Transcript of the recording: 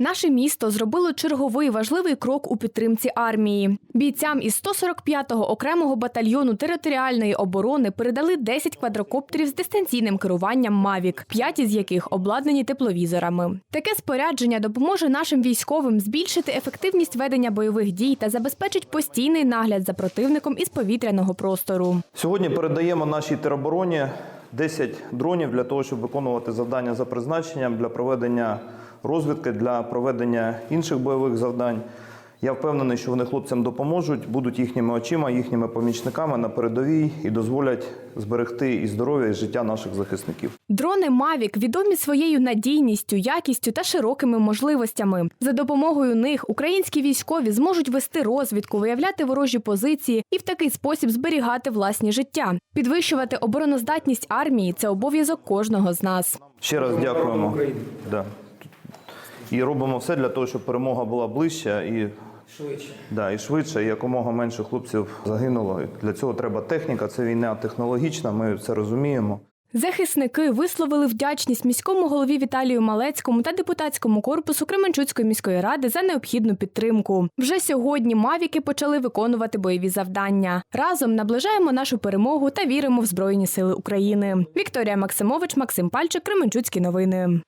Наше місто зробило черговий важливий крок у підтримці армії. Бійцям із 145-го окремого батальйону територіальної оборони передали 10 квадрокоптерів з дистанційним керуванням Мавік, 5 із яких обладнані тепловізорами. Таке спорядження допоможе нашим військовим збільшити ефективність ведення бойових дій та забезпечить постійний нагляд за противником із повітряного простору. Сьогодні передаємо нашій теробороні 10 дронів для того, щоб виконувати завдання за призначенням для проведення розвідки, для проведення інших бойових завдань. Я впевнений, що вони хлопцям допоможуть, будуть їхніми очима, їхніми помічниками на передовій і дозволять зберегти і здоров'я, і життя наших захисників. Дрони Мавік відомі своєю надійністю, якістю та широкими можливостями. За допомогою них українські військові зможуть вести розвідку, виявляти ворожі позиції і в такий спосіб зберігати власні життя. Підвищувати обороноздатність армії це обов'язок кожного з нас. Ще раз дякуємо. І робимо все для того, щоб перемога була ближча і Швидше. Да, і швидше, і якомога менше хлопців загинуло. І Для цього треба техніка, це війна технологічна, ми це розуміємо. Захисники висловили вдячність міському голові Віталію Малецькому та депутатському корпусу Кременчуцької міської ради за необхідну підтримку. Вже сьогодні мавіки почали виконувати бойові завдання. Разом наближаємо нашу перемогу та віримо в Збройні Сили України. Вікторія Максимович, Максим Пальчик, Кременчуцькі новини.